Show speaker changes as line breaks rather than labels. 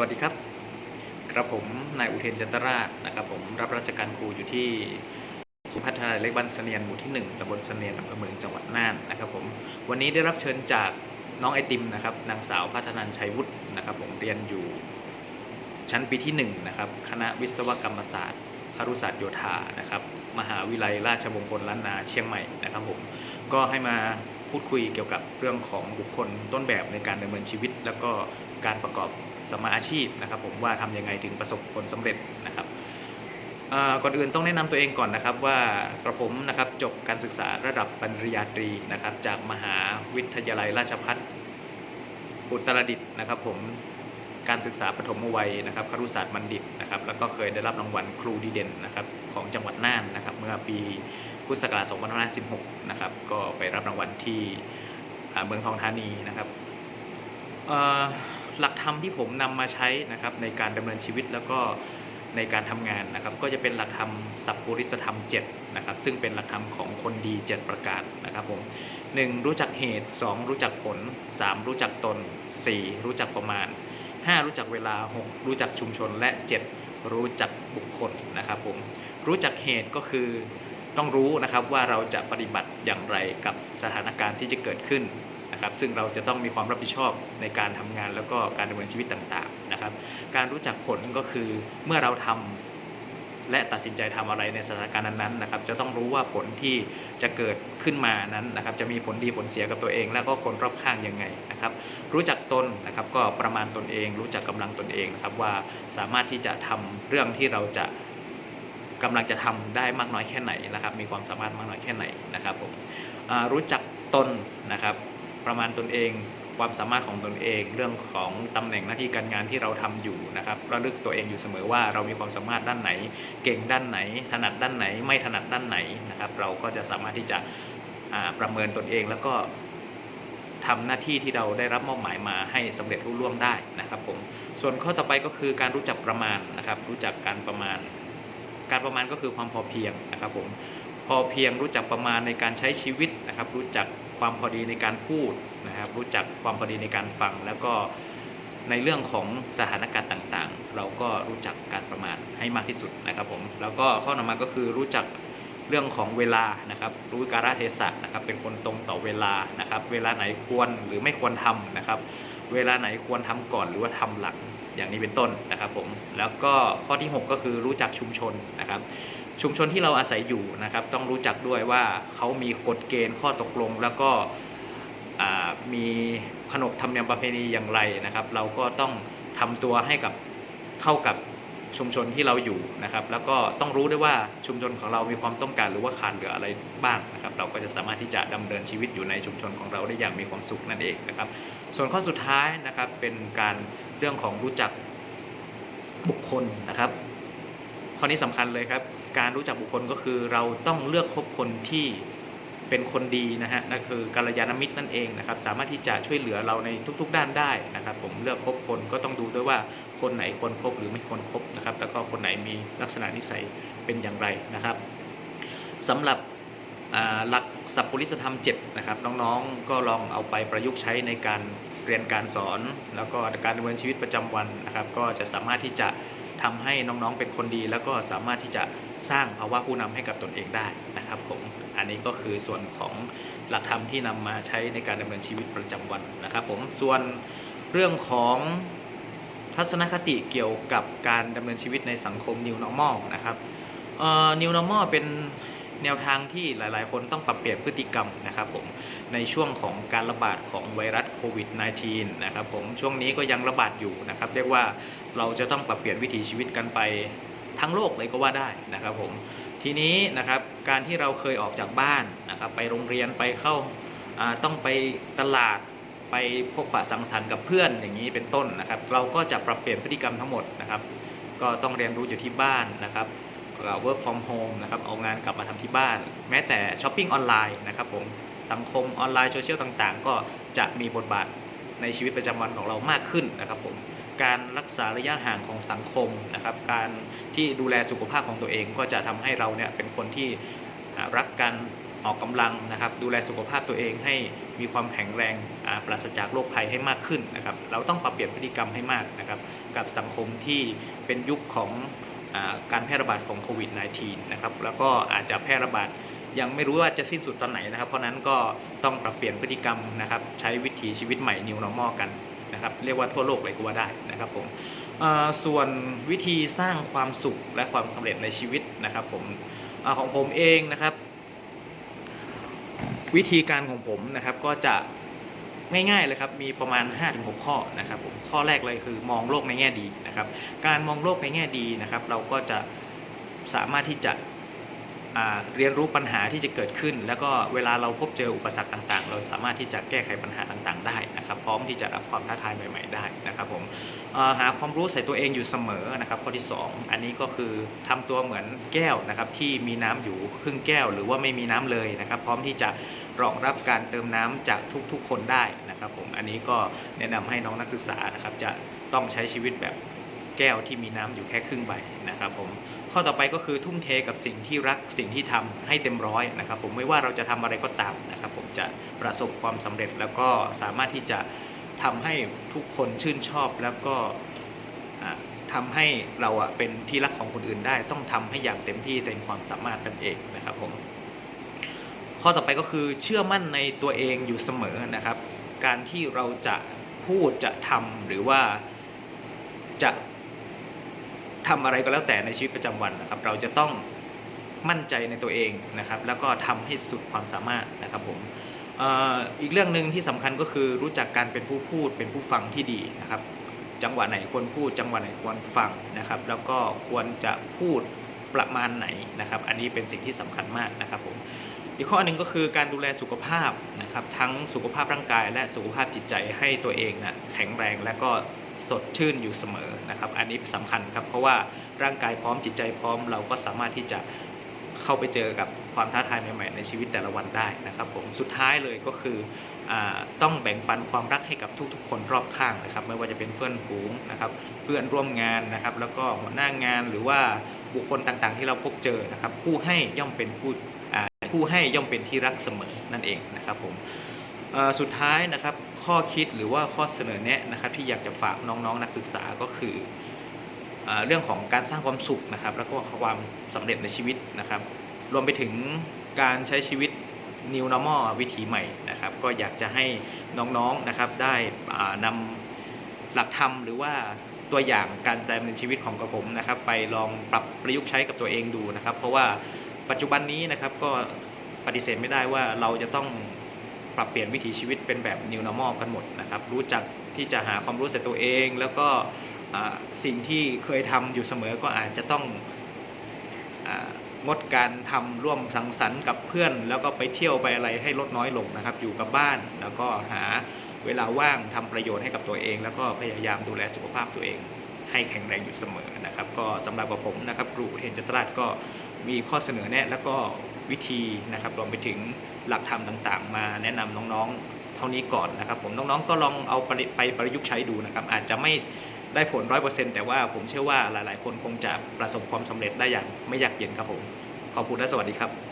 วัสดีครับ ครับผมนายอุเทนจันตราชนะครับผมรับราชการครูอยู่ที่สุพัฒนาเล็กบ้านเสนียนหมู่ที่1ตำบลเสนียนอำเภอเมืองจังหวัดน่านนะครับผมวันนี้ได้รับเชิญจากน้องไอติมนะครับนางสาวพัฒนันชัยวุฒินะครับผมเรียนอยู่ชั้นปีที่1นะครับคณะวิศวกรรมศาสตร์ครุศาสตร์โยธานะครับมหาวิทยาลัยราชมงคลล้านนาเชียงใหม่นะครับผมก็ให้มาพูดคุยเกี่ยวกับเรื่องของบุคคลต้นแบบในการดำเนินชีวิต แล้วก็การประกอบ สมมาอาชีพนะครับผมว่าทำยังไงถึงประสบผลสำเร็จนะครับก่อนอื่นต้องแนะนำตัวเองก่อนนะครับว่ากระผมนะครับจบการศึกษาระดับปริญญาตรีนะครับ จากมหาวิทยาลัยราชภัฏอุตรดิตถ์นะครับผมการศึกษาปฐมวัยนะครับครุศาสตร์บัณฑิตนะครับ แล้วก็เคยได้รับรางวัลครูดีเด่นนะครับของจังหวัดน่านนะครับ เมื่อปีพุทธศักราช2516นะครับก็ไปรับรางวัลที่เมืองทองธานีนะครับ หลักธรรมที่ผมนำมาใช้นะครับในการดำเนินชีวิตแล้วก็ในการทำงานนะครับ ก็จะเป็นหลักธรรมสัพพุริสธรรม7นะครับซึ่งเป็นหลักธรรมของคนดี 7 ประการนะครับผม 1. รู้จักเหตุ 2. รู้จักผล 3. รู้จักตน 4. รู้จักประมาณ 5. รู้จักเวลา 6. รู้จักชุมชนและ 7. รู้จักบุคคลนะครับผมรู้จักเหตุก็คือต้องรู้นะครับว่าเราจะปฏิบัติอย่างไรกับสถานการณ์ที่จะเกิดขึ้น นะครับซึ่งเราจะต้องมีความรับผิดชอบในการทำงานแล้วก็การดำเนินชีวิตต่างๆนะครับการรู้จักผลก็คือเมื่อเราทำและตัดสินใจทำอะไรในสถานการณ์นั้นๆนะครับ จะต้องรู้ว่าผลที่จะเกิดขึ้นมานั้นนะครับ จะมีผลดีผลเสียกับตัวเอง แล้วก็คนรอบข้างยังไงนะครับ รู้จักตนนะครับก็ประมาณตนเอง รู้จักกำลังตนเองนะครับว่าสามารถที่จะทำเรื่องที่เราจะกำลังจะทำได้มากน้อยแค่ไหนนะครับ มีความสามารถมากน้อยแค่ไหนนะครับผมรู้จักตนนะครับ ประมาณตนเอง ความสามารถของตนเอง เรื่องของตำแหน่งหน้าที่การงานที่เราทำอยู่นะครับระลึกตัวเองอยู่เสมอว่าเรามีความสามารถด้านไหน เก่งด้านไหน ถนัดด้านไหน ไม่ถนัดด้านไหนนะครับ เราก็จะสามารถที่จะประเมินตนเองแล้วก็ทำหน้าที่ที่เราได้รับมอบหมายมาให้สำเร็จรุ่ล่วงได้นะครับผมส่วนข้อต่อไปก็คือการรู้จักประมาณนะครับ รู้จักการประมาณ การประมาณก็คือความพอเพียงนะครับผมพอเพียงรู้จักประมาณในการใช้ชีวิตนะครับ รู้จัก ความพอดีในการพูดนะครับ รู้จักความพอดีในการฟัง แล้วก็ในเรื่องของสถานการณ์ต่างๆ เราก็รู้จักการประมาณให้มากที่สุดนะครับผมแล้วก็ข้อต่อมาก็คือรู้จักเรื่องของเวลานะครับ รู้กาลเทศะนะครับ เป็นคนตรงต่อเวลานะครับ เวลาไหนควรหรือไม่ควรทำนะครับ เวลาไหนควรทำก่อนหรือว่าทำหลังอย่างนี้เป็นต้นนะครับผมแล้วก็ข้อที่ 6 ก็คือรู้จักชุมชนนะครับ ชุมชนที่เราอาศัยอยู่นะครับ ต้องรู้จักด้วยว่าเขามีกฎเกณฑ์ข้อตกลง แล้วก็มีขนบธรรมเนียมประเพณีอย่างไรนะครับ เราก็ต้องทำตัวให้กับเข้ากับชุมชนที่เราอยู่นะครับ แล้วก็ต้องรู้ด้วยว่าชุมชนของเรามีความต้องการหรือว่าขาดเหลืออะไรบ้างนะครับ เราก็จะสามารถที่จะดำเนินชีวิตอยู่ในชุมชนของเราได้อย่างมีความสุขนั่นเองนะครับ ส่วนข้อสุดท้ายนะครับเป็นการเรื่องของรู้จักบุคคลนะครับ ข้อนี้สำคัญเลยครับ การรู้จักบุคคลก็คือเราต้องเลือกคบคนที่เป็นคนดีนะฮะนั่นคือกัลยาณมิตรนั่นเองนะครับ สามารถที่จะช่วยเหลือเราในทุก ๆ ด้านได้นะครับ ผมเลือกคบคนก็ต้องดูด้วยว่าคนไหนควรคบหรือไม่ควรคบนะครับ แล้วก็คนไหนมีลักษณะนิสัยเป็นอย่างไรนะครับสำหรับ หลักสัพพุริสธรรม7นะครับน้องๆก็ลองเอาไปประยุกต์ใช้ในการเรียนการสอน แล้วก็การดำเนินชีวิตประจำวันนะครับ ก็จะสามารถที่จะทำให้น้องๆเป็นคนดี แล้วก็สามารถที่จะสร้างภาวะผู้นำให้กับตนเองได้นะครับผมอันนี้ก็คือส่วนของหลักธรรมที่นำมาใช้ในการดำเนินชีวิตประจำวันนะครับผมส่วนเรื่องของทัศนคติเกี่ยวกับการดำเนินชีวิตในสังคม New Normal นะครับ New Normal เป็น แนวทางที่หลาย ๆ คนต้องปรับเปลี่ยนพฤติกรรมนะครับผมในช่วงของการระบาดของไวรัสโควิด -19 นะครับผมช่วงนี้ก็ยังระบาดอยู่นะครับเรียกว่าเราจะต้องปรับเปลี่ยนวิถีชีวิตกันไปทั้งโลกเลยก็ว่าได้นะครับผมทีนี้นะครับการที่เราเคยออกจากบ้านนะครับไปโรงเรียนไปเข้าต้องไปตลาดไปพบปะสังสรรค์กับเพื่อนอย่างนี้เป็นต้นนะครับ เราก็จะปรับเปลี่ยนพฤติกรรมทั้งหมดนะครับ ก็ต้องเรียนรู้อยู่ที่บ้านนะครับ work from home นะครับเอางานกลับมาทำที่บ้าน แม้แต่ช้อปปิ้งออนไลน์นะครับผมสังคมออนไลน์โซเชียลต่างๆ ก็จะมีบทบาทในชีวิตประจำวันของเรามากขึ้นนะครับผมการรักษาระยะห่างของสังคมนะครับ การที่ดูแลสุขภาพของตัวเองก็จะทำให้เราเนี่ยเป็นคนที่รักกันออกกำลังนะครับ ดูแลสุขภาพตัวเองให้มีความแข็งแรงปราศจากโรคภัยให้มากขึ้นนะครับ เราต้องปรับเปลี่ยนพฤติกรรมให้มากนะครับ กับสังคมที่เป็นยุคของ การแพร่ระบาดของโควิด -19 นะครับแล้วก็อาจจะแพร่ระบาดยังไม่รู้ว่าจะสิ้นสุดตอนไหนนะครับ เพราะนั้นก็ต้องปรับเปลี่ยนพฤติกรรมนะครับ ใช้วิถีชีวิตใหม่ New Normal กันนะครับ เรียกว่าทั่วโลกเลยก็ว่าได้นะครับผมส่วนวิธีสร้างความสุขและความสำเร็จในชีวิตนะครับผมอของผมเองนะครับ วิธีการของผมนะครับก็จะ ง่ายๆเลยครับมีประมาณ 5-6 ข้อนะครับผมข้อแรกเลยคือมองโลกในแง่ดีนะครับ การมองโลกในแง่ดีนะครับ เราก็จะสามารถที่จะ เรียนรู้ปัญหาที่จะเกิดขึ้น แล้วก็เวลาเราพบเจออุปสรรคต่างๆ เราสามารถที่จะแก้ไขปัญหาต่างๆ ได้นะครับ พร้อมที่จะรับความท้าทายใหม่ ๆ ได้นะครับผมหาความรู้ใส่ตัวเองอยู่เสมอนะครับข้อที่ 2 อันนี้ก็คือทำตัวเหมือนแก้วนะครับที่มีน้ำอยู่ครึ่งแก้ว หรือว่าไม่มีน้ำเลยนะครับ พร้อมที่จะรองรับการเติมน้ำจากทุกๆ คนได้นะครับผมอันนี้ก็แนะนำให้น้องนักศึกษานะครับจะต้องใช้ชีวิตแบบ แก้วที่มีน้ำอยู่แค่ครึ่งใบนะครับผมข้อต่อไปก็คือทุ่มเทกับสิ่งที่รักสิ่งที่ทำให้เต็มร้อยนะครับผมไม่ว่าเราจะทำอะไรก็ตามนะครับผมจะประสบความสำเร็จแล้วก็สามารถที่จะทำให้ทุกคนชื่นชอบแล้วก็อ่าทำให้เราอะเป็นที่รักของคนอื่นได้ ต้องทำให้อย่างเต็มที่เต็มความสามารถกันเองนะครับผมข้อต่อไปก็คือเชื่อมั่นในตัวเองอยู่เสมอนะครับ การที่เราจะพูดจะทำหรือว่าจะ ทำอะไรก็แล้วแต่ในชีวิตประจำวันนะครับ เราจะต้องมั่นใจในตัวเองนะครับ แล้วก็ทำให้สุดความสามารถนะครับผมอีกเรื่องหนึ่งที่สำคัญก็คือรู้จักการเป็นผู้พูดเป็นผู้ฟังที่ดีนะครับ จังหวะไหนควรพูด จังหวะไหนควรฟังนะครับ แล้วก็ควรจะพูดประมาณไหนนะครับ อันนี้เป็นสิ่งที่สำคัญมากนะครับผมอีกข้อหนึ่งก็คือการดูแลสุขภาพนะครับทั้งสุขภาพร่างกายและสุขภาพจิตใจให้ตัวเองนะแข็งแรงและก็ สดชื่นอยู่เสมอนะครับ อันนี้สำคัญครับ เพราะว่าร่างกายพร้อมจิตใจพร้อมเราก็สามารถที่จะเข้าไปเจอกับความท้าทายใหม่ ๆ ในชีวิตแต่ละวันได้นะครับผมสุดท้ายเลยก็คืออต้องแบ่งปันความรักให้กับทุกๆ คนรอบข้างนะครับ ไม่ว่าจะเป็นเพื่อนฝูงนะครับ เพื่อนร่วมงานนะครับ แล้วก็หัวหน้างานหรือว่าบุคคลต่างๆ ที่เราพบเจอนะครับ ผู้ให้ย่อมเป็นผู้ผู้ให้ย่อมเป็นที่รักเสมอนั่นเองนะครับผม สุดท้ายนะครับข้อคิดหรือว่าข้อเสนอแนะนะครับที่อยากจะฝากน้องๆนักศึกษาก็คืออเรื่องของการสร้างความสุขนะครับ แล้วก็ความสำเร็จในชีวิตนะครับ รวมไปถึงการใช้ชีวิต New Normal วิถีใหม่นะครับ ก็อยากจะให้น้องๆนะครับได้นำหลักธรรมหรือว่าตัวอย่างการดำเนินชีวิตของกระผมนะครับ ไปลองปรับประยุกต์ใช้กับตัวเองดูนะครับ เพราะว่าปัจจุบันนี้นะครับก็ปฏิเสธไม่ได้ว่าเราจะต้อง ปรับเปลี่ยนวิถีชีวิตเป็นแบบ New Normal กันหมดนะครับ รู้จักที่จะหาความรู้ใส่ตัวเอง แล้วก็สิ่งที่เคยทำอยู่เสมอก็อาจจะต้องงดการทำร่วมสังสรรค์กับเพื่อน แล้วก็ไปเที่ยวไปอะไรให้ลดน้อยลงนะครับ อยู่กับบ้านแล้วก็หาเวลาว่างทำประโยชน์ให้กับตัวเอง แล้วก็พยายามดูแลสุขภาพตัวเองให้แข็งแรงอยู่เสมอนะครับ ก็สำหรับกับผมนะครับครูอุเทนจตราชก็มีข้อเสนอแนะแล้วก็ วิธีนะครับรวมไปถึงหลักธรรมต่างๆ มาแนะนำน้องๆเท่านี้ก่อนนะครับผมน้องๆก็ลองเอาไปไปประยุกต์ใช้ดูนะครับอาจจะไม่ได้ผลร้อยเปอร์เซ็นต์แต่ว่าผมเชื่อว่าหลายๆ คนคงจะประสบความสำเร็จได้อย่างไม่ยากเย็นครับผมขอบคุณและสวัสดีครับ